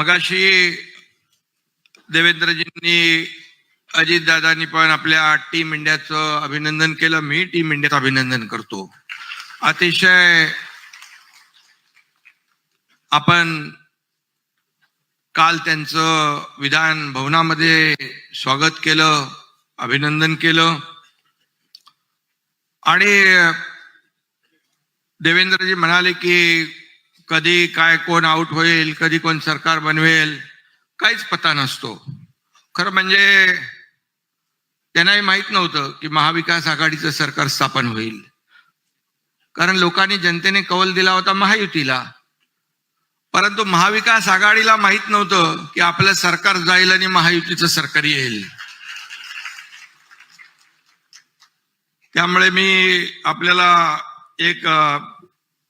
मगाशी देवेंद्रजींनी अजितदादांनी पण आपल्या टीम इंडियाचं अभिनंदन केलं. मी टीम इंडियाचं अभिनंदन करतो. अतिशय आपण काल त्यांचं विधान भवनामध्ये स्वागत केलं अभिनंदन केलं. आणि देवेंद्रजी म्हणाले की कधी काय कोण आउट होईल कधी कोण सरकार बनवेल काहीच पता नसतो. खरं म्हणजे त्यांनाही माहीत नव्हतं की महाविकास आघाडीचं सरकार स्थापन होईल. कारण लोकांनी जनतेने कौल दिला होता महायुतीला. परंतु महाविकास आघाडीला माहीत नव्हतं की आपलं सरकार जाईल आणि महायुतीचं सरकार येईल. त्यामुळे मी आपल्याला एक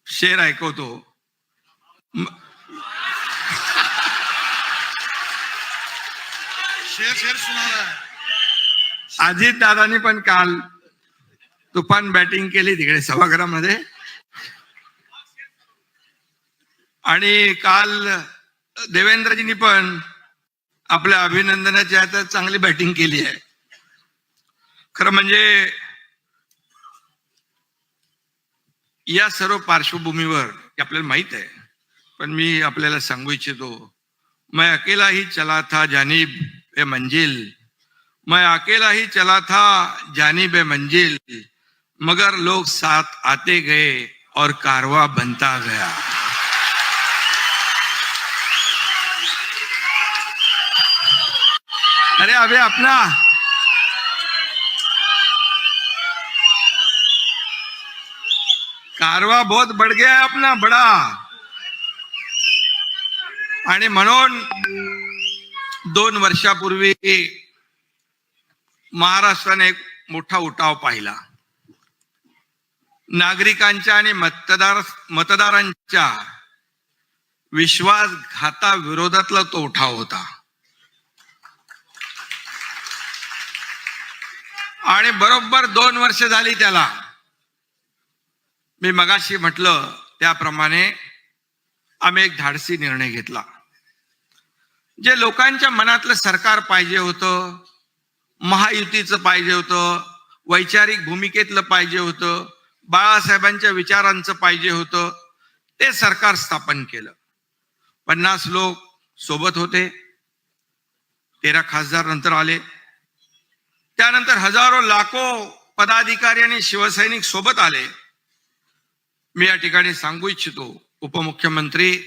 शेर ऐकवतो. शेर शेर अजित दादानी पण काल तुफान बॅटिंग केली तिकडे सभागृहामध्ये. आणि काल देवेंद्रजींनी पण आपल्या अभिनंदनाच्या हातात चांगली बॅटिंग केली आहे. खरं म्हणजे या सर्व पार्श्वभूमीवर आपल्याला माहीत आहे. पण मी आपल्याला सांगू इच्छितो मैं अकेला ही चला था जानिब ए मंजिल. मैं अकेला ही चला था जानिब ए मंजिल. मगर लोग साथ आते गए और कारवा बनता गया. अरे अबे अपना। कारवा बहुत बढ़ गया है अपना, बड़ा। आणि म्हणून दोन वर्षापूर्वी महाराष्ट्राने एक मोठा उठाव पाहिला. नागरिकांच्या आणि मतदार मतदारांच्या विश्वासघाता विरोधातला तो उठाव होता. आणि बरोबर दोन वर्ष झाली त्याला. मी मगाशी म्हटलं त्याप्रमाणे आम्ही एक धाडसी निर्णय घेतला. जे लोकांच्या मनातलं सरकार पाहिजे होतं महायुतीचं पाहिजे होतं वैचारिक भूमिकेतलं पाहिजे होतं बाळासाहेबांच्या विचारांचं पाहिजे होतं ते सरकार स्थापन केलं. पन्नास लोक सोबत होते. तेरा खासदार नंतर आले. त्यानंतर हजारो लाखो पदाधिकारी आणि शिवसैनिक सोबत आले. मी या ठिकाणी सांगू इच्छितो उपमुख्यमंत्री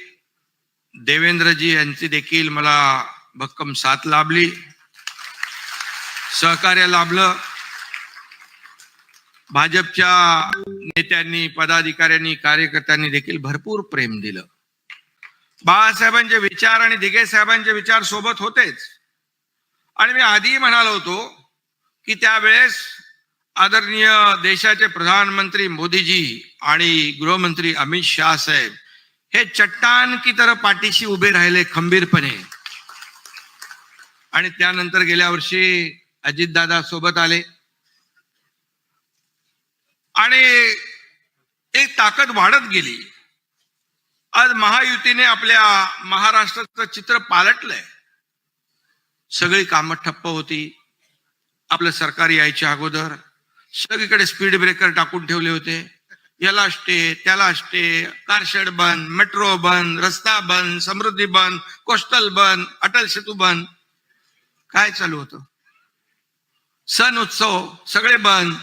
देवेंद्रजी यांची देखील मला भक्कम साथ लाभली. सहकार्य लाभलं. भाजपच्या नेत्यांनी पदाधिकाऱ्यांनी कार्यकर्त्यांनी देखील भरपूर प्रेम दिलं. बाळासाहेबांचे विचार आणि दिघे साहेबांचे विचार सोबत होतेच. आणि मी आधी म्हणालो होतो की त्यावेळेस आदरणीय देशाचे प्रधानमंत्री मोदीजी आणि गृहमंत्री अमित शाह साहेब हे चट्टान की तर पाठीशी उभे राहिले खंबीरपणे. आणि त्यानंतर गेल्या वर्षी अजितदादा सोबत आले. आणि एक ताकद वाढत गेली. आज महायुतीने आपल्या महाराष्ट्राचं चित्र पालटलंय. सगळी कामं ठप्प होती. आपलं सरकार यायच्या अगोदर. सगळीकडे स्पीड ब्रेकर टाकून ठेवले होते. याला असते त्याला असते कारशेड बंद मेट्रो बंद रस्ता बंद समृद्धी बंद कोस्टल बंद अटल सेतू बंद काय चालू होतं? सण उत्सव सगळे बंद